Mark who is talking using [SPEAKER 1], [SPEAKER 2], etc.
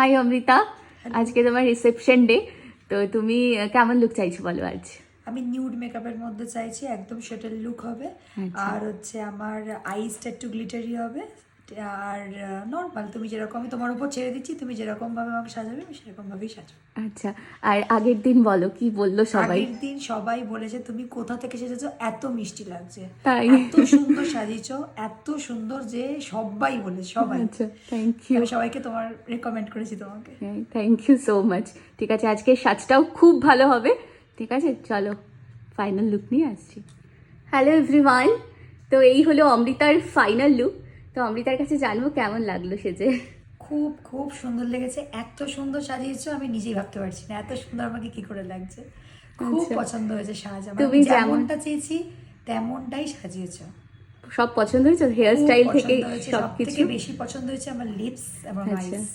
[SPEAKER 1] High Amrita আজকে তোমার reception day তো তুমি কেমন লুক চাইছো বলো আজ?
[SPEAKER 2] আমি নিউড মেকআপের মধ্যে চাইছি একদম সেটেল লুক হবে।
[SPEAKER 1] আচ্ছা।
[SPEAKER 2] আর হচ্ছে আমার আইসটা একটু গ্লিটারি হবে। আর নর্মাল তুমি যেরকম তোমার উপর ছেড়ে দিচ্ছি তুমি যেরকম ভাবে আমাকে সাজাবে আমি সেরকম ভাবেই সাজাবো।
[SPEAKER 1] আচ্ছা আর আগের দিন বলো কি বলল সবাই?
[SPEAKER 2] আগের দিন সবাই বলেছে তুমি কোথা থেকে সেজেছো? এত মিষ্টি লাগছে।
[SPEAKER 1] তাই?
[SPEAKER 2] এত সুন্দর সাজিয়েছো এত সুন্দর যে সবাই বলে সবাই।
[SPEAKER 1] আচ্ছা থ্যাংক ইউ
[SPEAKER 2] আমি সবাইকে তোমার রেকমেন্ড করেছি তোমাকে।
[SPEAKER 1] থ্যাংক ইউ সো মাচ ঠিক আছে আজকে সাজটাও খুব ভালো হবে। ঠিক আছে চলো ফাইনাল লুক নিয়ে আসছি। হ্যালো এভরিওয়ান তো এই হলো অমৃতার ফাইনাল লুক তো অমৃতার কাছে জানব কেমন লাগল সে যে।
[SPEAKER 2] খুব খুব সুন্দর লেগেছে। এত সুন্দর সাজিয়েছো আমি নিজেই ভাবতে পারছি না। এত সুন্দর আমাকে কি করে লাগছে। খুব
[SPEAKER 1] আচ্ছা।
[SPEAKER 2] পছন্দ হয়েছে সাজ আমার।
[SPEAKER 1] তুমি
[SPEAKER 2] যেমনটা চেয়েছি তেমনটাই সাজিয়েছো।
[SPEAKER 1] সব পছন্দ হয়েছে? হেয়ার স্টাইল থেকে
[SPEAKER 2] হয়েছে।
[SPEAKER 1] সব
[SPEAKER 2] সব
[SPEAKER 1] কিছু
[SPEAKER 2] বেশি পছন্দ হয়েছে আমার লিপস এবং
[SPEAKER 1] আচ্ছা।
[SPEAKER 2] আইস